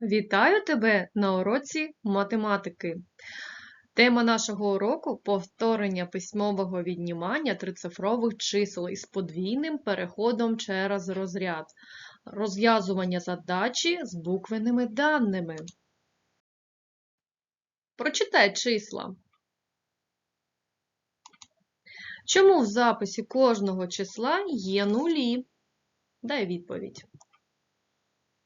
Вітаю тебе на уроці математики. Тема нашого уроку повторення письмового віднімання трицифрових чисел із подвійним переходом через розряд, розв'язування задачі з буквеними даними. Прочитай числа. Чому в записі кожного числа є нулі? Дай відповідь.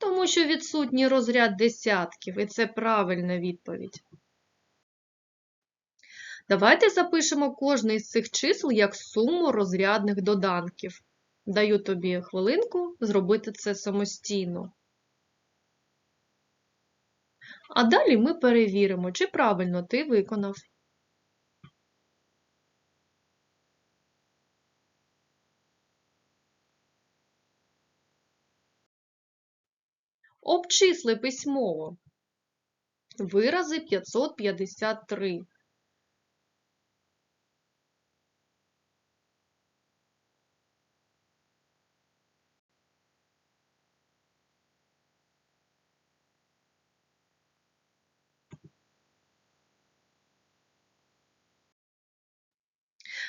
Тому що відсутній розряд десятків, і це правильна відповідь. Давайте запишемо кожне із цих чисел як суму розрядних доданків. Даю тобі хвилинку зробити це самостійно. А далі ми перевіримо, чи правильно ти виконав. Обчисли письмово. Вирази 553.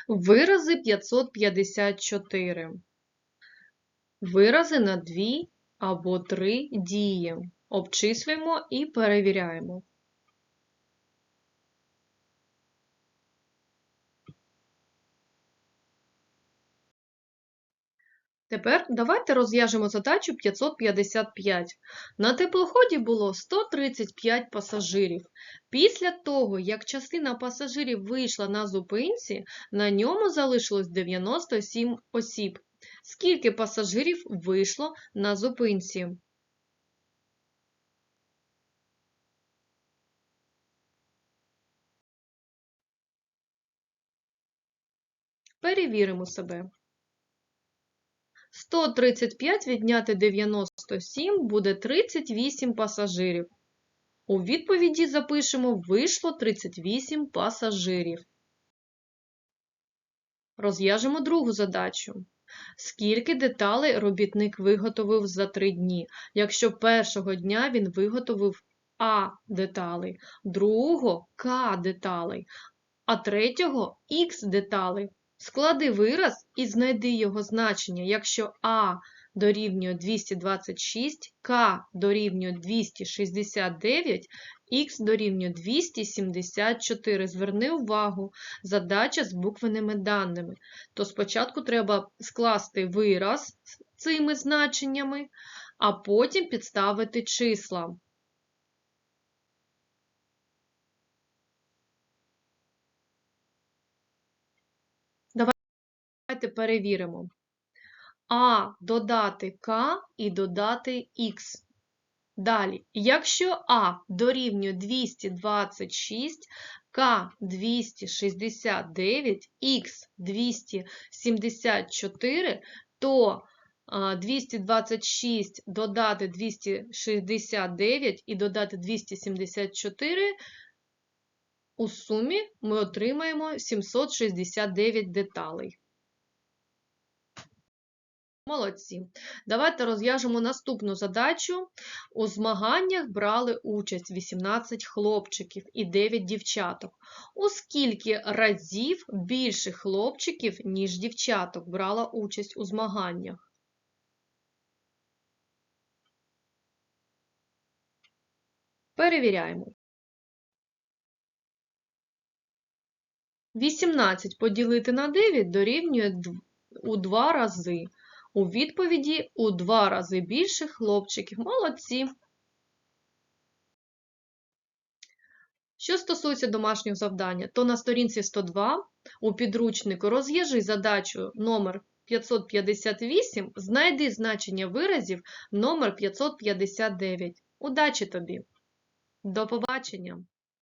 Вирази 554. Вирази на дві або три дії. Обчислюємо і перевіряємо. Тепер давайте розв'яжемо задачу 555. На теплоході було 135 пасажирів. Після того, як частина пасажирів вийшла на зупинці, на ньому залишилось 97 осіб. Скільки пасажирів вийшло на зупинці? Перевіримо себе. 135 відняти 97 буде 38 пасажирів. У відповіді запишемо вийшло 38 пасажирів. Розв'яжемо другу задачу. Скільки деталей робітник виготовив за три дні, якщо першого дня він виготовив А деталей, другого К деталей, а третього Х деталей. Склади вираз і знайди його значення, якщо А дорівнює 226, К дорівнює 269, Х дорівнює 274. Зверни увагу, задача з буквеними даними. То спочатку треба скласти вираз з цими значеннями, а потім підставити числа. Давайте перевіримо. А додати К і додати Х. Далі, якщо А дорівнює 226, К 269, Х 274, то 226 додати 269 і додати 274, у сумі ми отримаємо 769 деталей. Молодці. Давайте розв'яжемо наступну задачу. У змаганнях брали участь 18 хлопчиків і 9 дівчаток. У скільки разів більше хлопчиків, ніж дівчаток, брала участь у змаганнях? Перевіряємо. 18 поділити на 9 дорівнює у 2 рази. У відповіді у два рази більше хлопчиків. Молодці. Що стосується домашнього завдання, то на сторінці 102 у підручнику розв'яжи задачу номер 558, знайди значення виразів номер 559. Удачі тобі! До побачення!